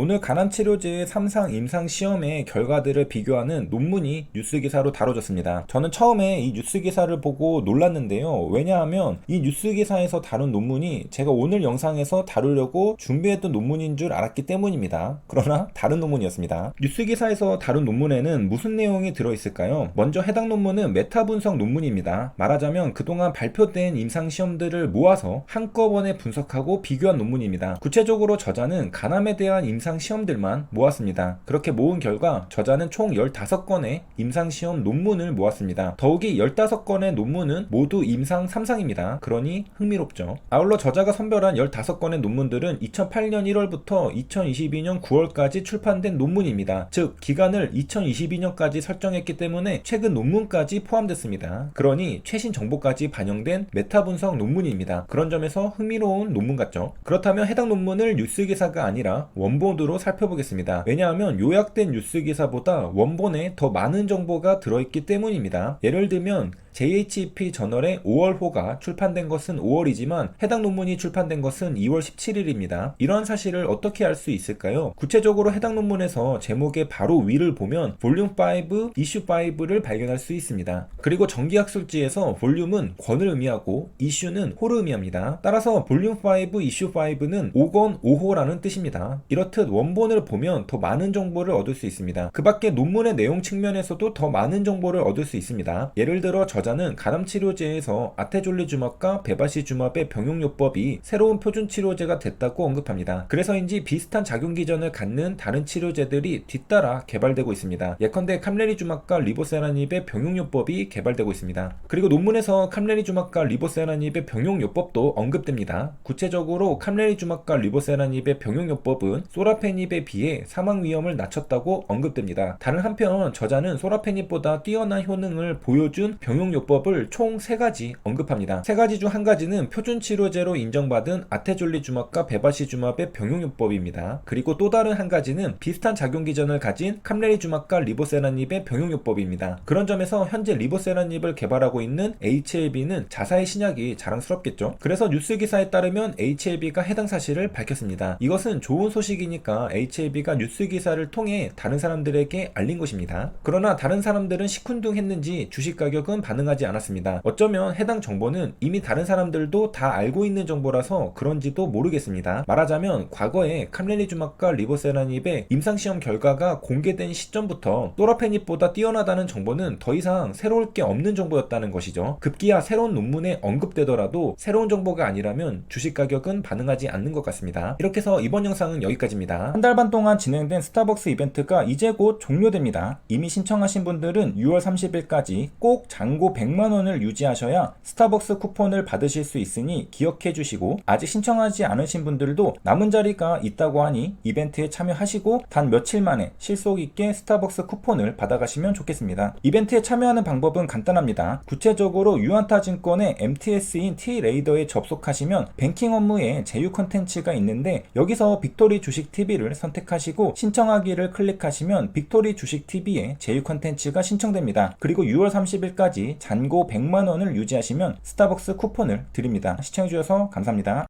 오늘 간암치료제의 3상 임상 시험의 결과들을 비교하는 논문이 뉴스 기사로 다뤄졌습니다. 저는 처음에 이 뉴스 기사를 보고 놀랐는데요. 왜냐하면 이 뉴스 기사에서 다룬 논문이 제가 오늘 영상에서 다루려고 준비했던 논문인 줄 알았기 때문입니다. 그러나 다른 논문이었습니다. 뉴스 기사에서 다룬 논문에는 무슨 내용이 들어있을까요? 먼저 해당 논문은 메타 분석 논문입니다. 말하자면 그동안 발표된 임상 시험들을 모아서 한꺼번에 분석하고 비교한 논문입니다. 구체적으로 저자는 간암에 대한 임상 시험들만 모았습니다. 그렇게 모은 결과 저자는 총 15건의 임상 시험 논문을 모았습니다. 더욱이 15건의 논문은 모두 임상 3상입니다. 그러니 흥미롭죠. 아울러 저자가 선별한 15건의 논문들은 2008년 1월부터 2022년 9월까지 출판된 논문입니다. 즉 기간을 2022년까지 설정했기 때문에 최근 논문까지 포함됐습니다. 그러니 최신 정보까지 반영된 메타 분석 논문입니다. 그런 점에서 흥미로운 논문 같죠. 그렇다면 해당 논문을 뉴스 기사가 아니라 원본 으로 살펴보겠습니다. 왜냐하면 요약된 뉴스 기사보다 원본에 더 많은 정보가 들어있기 때문입니다. 예를 들면 JHP 저널의 5월호가 출판된 것은 5월이지만 해당 논문이 출판된 것은 2월 17일입니다. 이런 사실을 어떻게 알 수 있을까요? 구체적으로 해당 논문에서 제목의 바로 위를 보면 볼륨 5, 이슈 5를 발견할 수 있습니다. 그리고 전기학술지에서 볼륨은 권을 의미하고 이슈는 호를 의미합니다. 따라서 볼륨 5, 이슈 5는 5권 5호라는 뜻입니다. 이렇듯 원본을 보면 더 많은 정보를 얻을 수 있습니다. 그 밖에 논문의 내용 측면에서도 더 많은 정보를 얻을 수 있습니다. 예를 들어 저자 는 간암치료제에서 아테졸리주맙과 베바시주맙의 병용요법이 새로운 표준 치료제가 됐다고 언급합니다. 그래서인지 비슷한 작용 기전을 갖는 다른 치료제들이 뒤따라 개발되고 있습니다. 예컨대 캄레리주맙과 리보세라닙의 병용요법이 개발되고 있습니다. 그리고 논문에서 캄레리주맙과 리보세라닙의 병용요법도 언급됩니다. 구체적으로 캄레리주맙과 리보세라닙의 병용요법은 소라페닙에 비해 사망 위험을 낮췄다고 언급됩니다. 다른 한편 저자는 소라페닙보다 뛰어난 효능을 보여준 병용 요법을 총 3가지 언급합니다. 3가지 중 한 가지는 표준 치료제로 인정받은 아테졸리주맙과 베바시주맙의 병용요법입니다. 그리고 또 다른 한 가지는 비슷한 작용 기전을 가진 캄레리주맙과 리보세라닙의 병용요법입니다. 그런 점에서 현재 리보세라닙을 개발하고 있는 HLB는 자사의 신약이 자랑스럽겠죠. 그래서 뉴스 기사에 따르면 HLB가 해당 사실을 밝혔습니다. 이것은 좋은 소식이니까 HLB가 뉴스 기사를 통해 다른 사람들에게 알린 것입니다. 그러나 다른 사람들은 시큰둥했는지 주식 가격은 반 응하지 않았습니다. 어쩌면 해당 정보는 이미 다른 사람들도 다 알고 있는 정보라서 그런지도 모르겠습니다. 말하자면 과거에 캄렐리주막과 리보세라닙의 임상시험 결과가 공개된 시점부터 또라페닙보다 뛰어나다는 정보는 더 이상 새로울 게 없는 정보였다는 것이죠. 급기야 새로운 논문에 언급되더라도 새로운 정보가 아니라면 주식 가격은 반응하지 않는 것 같습니다. 이렇게 해서 이번 영상은 여기까지입니다. 한 달 반 동안 진행된 스타벅스 이벤트가 이제 곧 종료됩니다. 이미 신청하신 분들은 6월 30일까지 꼭 잔고 100만 원을 유지하셔야 스타벅스 쿠폰을 받으실 수 있으니 기억해 주시고 아직 신청하지 않으신 분들도 남은 자리가 있다고 하니 이벤트에 참여하시고 단 며칠 만에 실속 있게 스타벅스 쿠폰을 받아가시면 좋겠습니다. 이벤트에 참여하는 방법은 간단합니다. 구체적으로 유한타 증권의 MTS인 T레이더에 접속하시면 뱅킹 업무에 제휴 컨텐츠가 있는데 여기서 빅토리 주식 TV를 선택하시고 신청하기를 클릭하시면 빅토리 주식 TV에 제휴 컨텐츠가 신청됩니다. 그리고 6월 30일까지 잔고 100만 원을 유지하시면 스타벅스 쿠폰을 드립니다. 시청해주셔서 감사합니다.